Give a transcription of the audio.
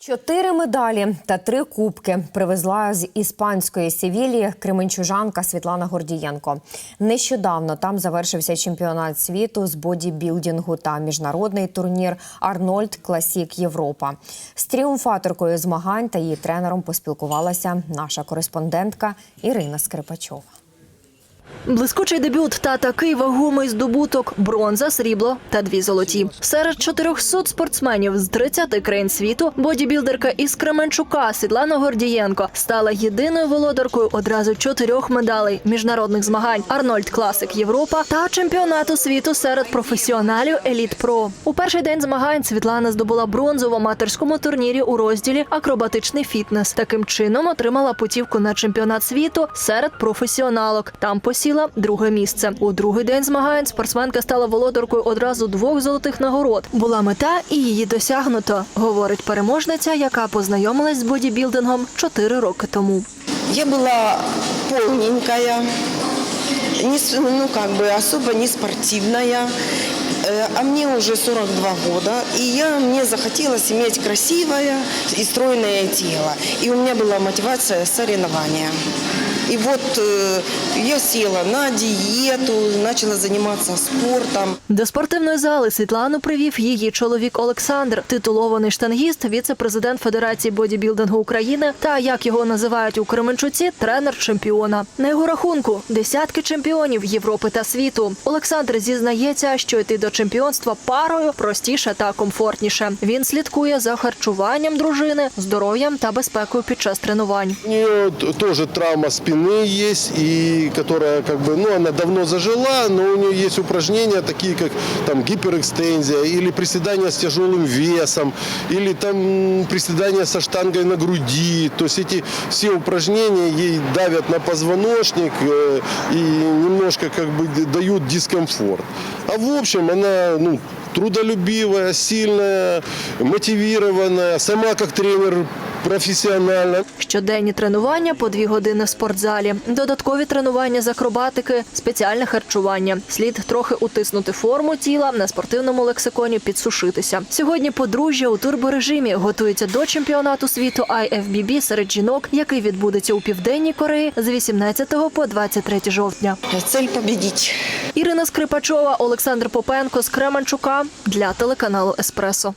Чотири медалі та три кубки привезла з іспанської Севілії кременчужанка Світлана Гордієнко. Нещодавно там завершився чемпіонат світу з бодібілдингу та міжнародний турнір Арнольд Класік Європа. З тріумфаторкою змагань та її тренером поспілкувалася наша кореспондентка Ірина Скрипачова. Блискучий дебют та такий вагомий здобуток – бронза, срібло та дві золоті. Серед 400 спортсменів з 30 країн світу бодібілдерка із Кременчука Світлана Гордієнко стала єдиною володаркою одразу чотирьох медалей міжнародних змагань Арнольд Класик Європа та чемпіонату світу серед професіоналів Еліт Про. У перший день змагань Світлана здобула бронзу в аматорському турнірі у розділі Акробатичний фітнес. Таким чином отримала путівку на чемпіонат світу серед професіоналок. Там посіла друге місце. У другий день змагань спортсменка стала володаркою одразу двох золотих нагород. Була мета і її досягнуто, говорить переможниця, яка познайомилась з бодібілдингом чотири роки тому. Я была полненькая, не, с- ну как бы особо не спортивная, э, а мне уже 42 года, и я, мне захотелось иметь красивое и стройное тело. И у меня была мотивация соревнования. И вот э, я села на диету, начала заниматься спортом. До спортивної зали Світлану привів її чоловік Олександр, титулований штангіст, віце-президент Федерації бодібілдингу України та як його називають у Кременчуці, тренер чемпіона. На його рахунку десятки чемпіонів Європи та світу. Олександр зізнається, що йти до чемпіонства парою простіше та комфортніше. Він слідкує за харчуванням дружини, здоров'ям та безпекою під час тренувань. У нее т- тоже травма спины есть, и которая как бы, ну, она давно зажила, но у нее есть упражнения такие, как там гиперэкстензия, или приседания с тяжелым весом, или там приседания со штангой на груди. То есть эти все упражнения ей давят на позвоночник э, и немножко как бы дают дискомфорт. А в общем она, ну, трудолюбивая, сильная, мотивированная, сама как тренер профессионально. Щоденні тренування по дві години в спортзалі, додаткові тренування з акробатики, спеціальне харчування. Слід трохи утиснути форму тіла на спортивному лексиконі, підсушитися. Сьогодні подружжя у турборежимі готується до чемпіонату світу IFBB серед жінок, який відбудеться у південній Кореї з 18 по 23 жовтня. Цель победить. Ірина Скрипачова, Олександр Попенко з Кременчука для телеканалу Еспресо.